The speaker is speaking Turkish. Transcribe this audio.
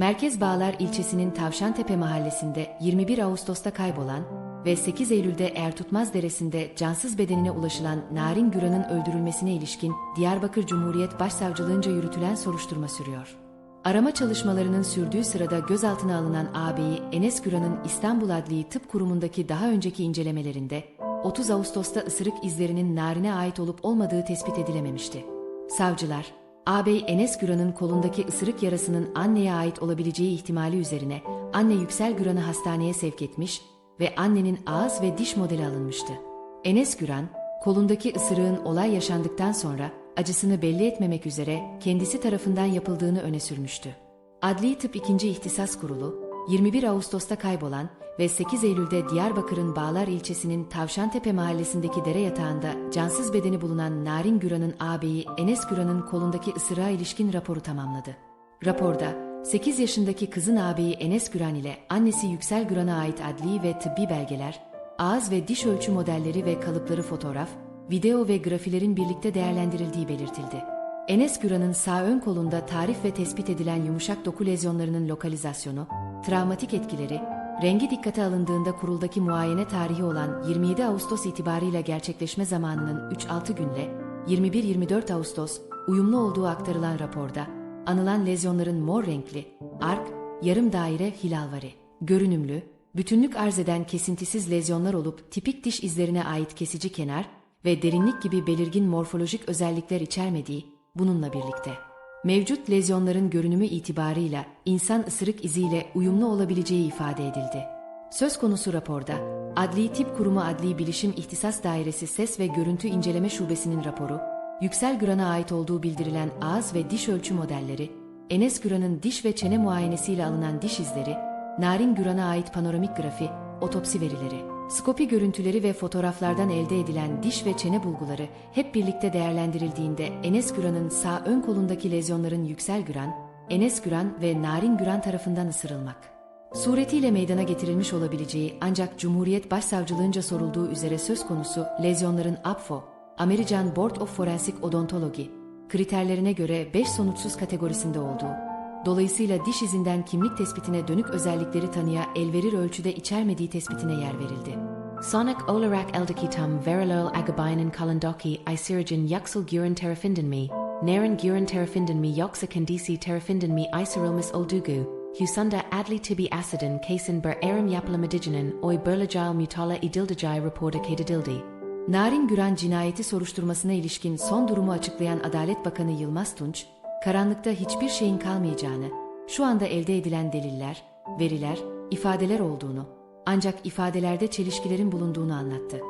Merkez Bağlar ilçesinin Tavşantepe mahallesinde 21 Ağustos'ta kaybolan ve 8 Eylül'de Ertutmaz Deresi'nde cansız bedenine ulaşılan Narin Güran'ın öldürülmesine ilişkin Diyarbakır Cumhuriyet Başsavcılığınca yürütülen soruşturma sürüyor. Arama çalışmalarının sürdüğü sırada gözaltına alınan ağabeyi Enes Güran'ın İstanbul Adliyi Tıp Kurumu'ndaki daha önceki incelemelerinde 30 Ağustos'ta ısırık izlerinin Narin'e ait olup olmadığı tespit edilememişti. Savcılar, ağabey Enes Güran'ın kolundaki ısırık yarasının anneye ait olabileceği ihtimali üzerine anne Yüksel Güran'ı hastaneye sevk etmiş ve annenin ağız ve diş modeli alınmıştı. Enes Güran, kolundaki ısırığın olay yaşandıktan sonra acısını belli etmemek üzere kendisi tarafından yapıldığını öne sürmüştü. Adli Tıp 2. İhtisas Kurulu, 21 Ağustos'ta kaybolan ve 8 Eylül'de Diyarbakır'ın Bağlar ilçesinin Tavşantepe mahallesindeki dere yatağında cansız bedeni bulunan Narin Güran'ın ağabeyi Enes Güran'ın kolundaki ısırığa ilişkin raporu tamamladı. Raporda 8 yaşındaki kızın ağabeyi Enes Güran ile annesi Yüksel Güran'a ait adli ve tıbbi belgeler, ağız ve diş ölçü modelleri ve kalıpları fotoğraf, video ve grafilerin birlikte değerlendirildiği belirtildi. Enes Güran'ın sağ ön kolunda tarif ve tespit edilen yumuşak doku lezyonlarının lokalizasyonu, travmatik etkileri, rengi dikkate alındığında kuruldaki muayene tarihi olan 27 Ağustos itibarıyla gerçekleşme zamanının 3-6 günle 21-24 Ağustos uyumlu olduğu aktarılan raporda, anılan lezyonların mor renkli, ark, yarım daire hilalvari, görünümlü, bütünlük arz eden kesintisiz lezyonlar olup tipik diş izlerine ait kesici kenar ve derinlik gibi belirgin morfolojik özellikler içermediği, bununla birlikte mevcut lezyonların görünümü itibarıyla insan ısırık iziyle uyumlu olabileceği ifade edildi. Söz konusu raporda, Adli Tip Kurumu Adli Bilişim İhtisas Dairesi Ses ve Görüntü İnceleme Şubesi'nin raporu, Yüksel Güran'a ait olduğu bildirilen ağız ve diş ölçü modelleri, Enes Güran'ın diş ve çene muayenesiyle alınan diş izleri, Narin Güran'a ait panoramik grafi, otopsi verileri, skopi görüntüleri ve fotoğraflardan elde edilen diş ve çene bulguları hep birlikte değerlendirildiğinde Enes Güran'ın sağ ön kolundaki lezyonların Yüksel Güran, Enes Güran ve Narin Güran tarafından ısırılmak. Suretiyle meydana getirilmiş olabileceği ancak Cumhuriyet Başsavcılığınca sorulduğu üzere söz konusu lezyonların APFO, American Board of Forensic Odontology, kriterlerine göre 5 sonuçsuz kategorisinde olduğu, dolayısıyla diş izinden kimlik tespitine dönük özellikleri tanıya elverir ölçüde içermediği tespitine yer verildi. Sonic olarak eldeki tam verilol agabayının kalandoki aysiricin yaksıl güren terafindin mi, Naren güren terafindin mi yoksa kendisi terafindin mi aysirılmış oldugu, Husunda adli tibi asidin kesin ber erim yapılamadicinin oy berlajal mutala idildajay raporda kedidildi. Narin Güran cinayeti soruşturmasına ilişkin son durumu açıklayan Adalet Bakanı Yılmaz Tunç, karanlıkta hiçbir şeyin kalmayacağını, şu anda elde edilen deliller, veriler, ifadeler olduğunu, ancak ifadelerde çelişkilerin bulunduğunu anlattı.